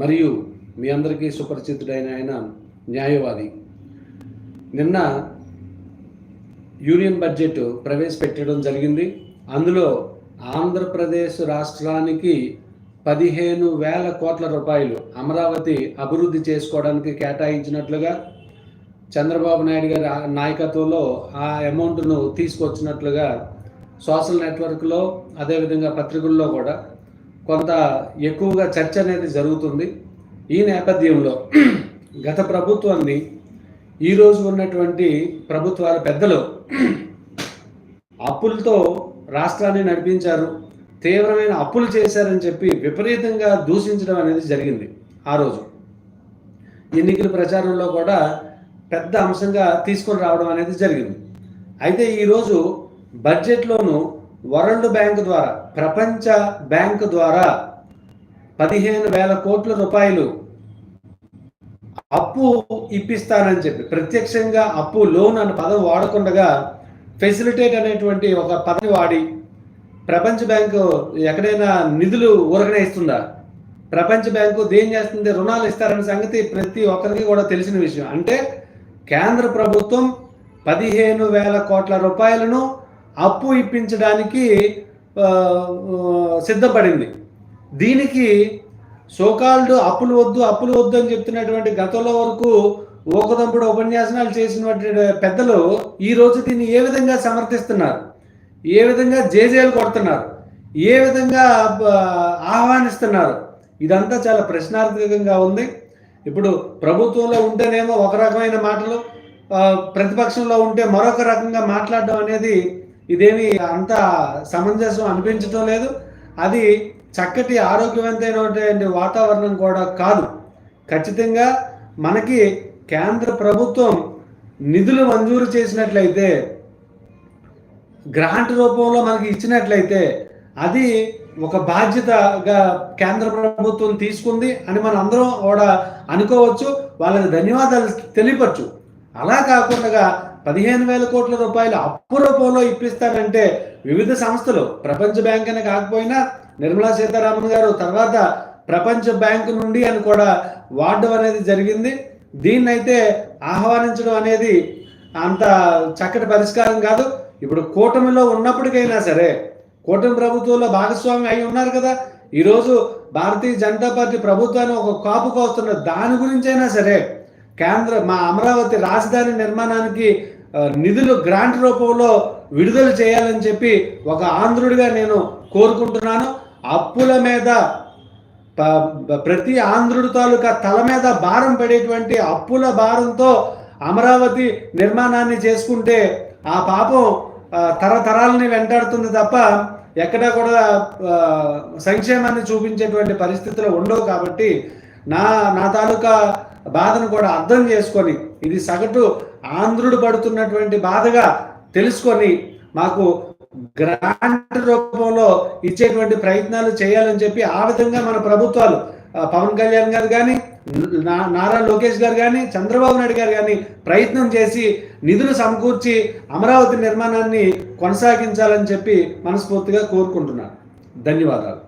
మరియు మీ అందరికీ సుపరిచితుడైన ఆయన న్యాయవాది. నిన్న యూనియన్ బడ్జెట్ ప్రవేశపెట్టడం జరిగింది. అందులో ఆంధ్రప్రదేశ్ రాష్ట్రానికి పదిహేను వేల కోట్ల రూపాయలు అమరావతి అభివృద్ధి చేసుకోవడానికి కేటాయించినట్లుగా చంద్రబాబు నాయుడు గారి నాయకత్వంలో ఆ అమౌంట్ను తీసుకొచ్చినట్లుగా సోషల్ నెట్వర్క్లో అదేవిధంగా పత్రికల్లో కూడా కొంత ఎక్కువగా చర్చ అనేది జరుగుతుంది. ఈ నేపథ్యంలో గత ప్రభుత్వాన్ని ఈరోజు ఉన్నటువంటి ప్రభుత్వాల పెద్దలు అప్పులతో రాష్ట్రాన్ని నడిపించారు. తీవ్రమైన అప్పులు చేశారని చెప్పి విపరీతంగా దూషించడం అనేది జరిగింది ఆ రోజు. ఎన్నికల ప్రచారంలో కూడా పెద్ద అంశంగా తీసుకొని రావడం అనేది జరిగింది. అయితే ఈరోజు బడ్జెట్లోనూ వరల్డ్ బ్యాంక్ ద్వారా ప్రపంచ బ్యాంక్ ద్వారా పదిహేను వేల కోట్ల రూపాయలు అప్పు ఇప్పిస్తానని చెప్పి ప్రత్యక్షంగా అప్పు లోన్ అనే పదం వాడకుండగా ఫెసిలిటేట్ అనేటువంటి ఒక పదవి వాడి ప్రపంచ బ్యాంకు ఎక్కడైనా నిధులు ఊరకనే ఇస్తుందా? ప్రపంచ బ్యాంకు దేం చేస్తుంది? రుణాలు ఇస్తారనే సంగతి ప్రతి ఒక్కరికి కూడా తెలిసిన విషయం. అంటే కేంద్ర ప్రభుత్వం పదిహేను వేల కోట్ల రూపాయలను అప్పు ఇప్పించడానికి సిద్ధపడింది. దీనికి సోకాల్డ్ అప్పులు వద్దు అప్పులు వద్దు అని చెప్తున్నటువంటి గతంలో వరకు ఊకదంపుడు ఉపన్యాసనాలు చేసినటువంటి పెద్దలు ఈ రోజు దీన్ని ఏ విధంగా సమర్థిస్తున్నారు? ఏ విధంగా జేజేలు కొడుతున్నారు? ఏ విధంగా ఆహ్వానిస్తున్నారు? ఇదంతా చాలా ప్రశ్నార్థకంగా ఉంది. ఇప్పుడు ప్రభుత్వంలో ఉంటేనేమో ఒక రకమైన మాటలు ప్రతిపక్షంలో ఉంటే మరొక రకంగా మాట్లాడడం అనేది ఇదేమి అంత సమంజసం అనిపించటం లేదు. అది చక్కటి ఆరోగ్యవంతమైనటువంటి వాతావరణం కూడా కాదు. ఖచ్చితంగా మనకి కేంద్ర ప్రభుత్వం నిధులు మంజూరు చేసినట్లయితే గ్రాంట్ రూపంలో మనకి ఇచ్చినట్లయితే అది ఒక బాధ్యతగా కేంద్ర ప్రభుత్వం తీసుకుంది అని మనం అందరం కూడా అనుకోవచ్చు. వాళ్ళకి ధన్యవాదాలు తెలియపచ్చు అలా కాకుండా పదిహేను వేల కోట్ల రూపాయలు అప్పు రూపంలో ఇప్పిస్తానంటే వివిధ సంస్థలు ప్రపంచ బ్యాంక్ అని కాకపోయినా నిర్మలా సీతారామన్ గారు తర్వాత ప్రపంచ బ్యాంకు నుండి అని కూడా వాడడం అనేది జరిగింది. దీన్నైతే ఆహ్వానించడం అనేది అంత చక్కటి పరిష్కారం కాదు. ఇప్పుడు కూటమిలో ఉన్నప్పటికైనా సరే కూటమి ప్రభుత్వంలో భాగస్వామి అయి ఉన్నారు కదా. ఈరోజు భారతీయ జనతా పార్టీ ప్రభుత్వాన్ని ఒక కాపు కోస్తున్న దాని గురించైనా సరే కేంద్ర మా అమరావతి రాజధాని నిర్మాణానికి నిధులు గ్రాంట్ రూపంలో విడుదల చేయాలని చెప్పి ఒక ఆంధ్రుడిగా నేను కోరుకుంటున్నాను. అప్పుల మీద ప్రతి ఆంధ్రుడి తాలూకా తల మీద భారం పడేటువంటి అప్పుల భారంతో అమరావతి నిర్మాణాన్ని చేసుకుంటే ఆ పాపం తరతరాలని వెంటాడుతుంది తప్ప ఎక్కడా కూడా సంక్షేమాన్ని చూపించేటువంటి పరిస్థితులు ఉండవు కాబట్టి నా నా తాలూకా బాధను కూడా అర్థం చేసుకొని ఇది సగటు ఆంధ్రుడు పడుతున్నటువంటి బాధగా తెలుసుకొని మాకు గ్రాంట్ రూపంలో ఇచ్చేటువంటి ప్రయత్నాలు చేయాలని చెప్పి ఆ విధంగా మన ప్రభుత్వాలు పవన్ కళ్యాణ్ గారు కానీ నారా లోకేష్ గారు కానీ చంద్రబాబు నాయుడు గారు కానీ ప్రయత్నం చేసి నిధులు సమకూర్చి అమరావతి నిర్మాణాన్ని కొనసాగించాలని చెప్పి మనస్ఫూర్తిగా కోరుకుంటున్నాను. ధన్యవాదాలు.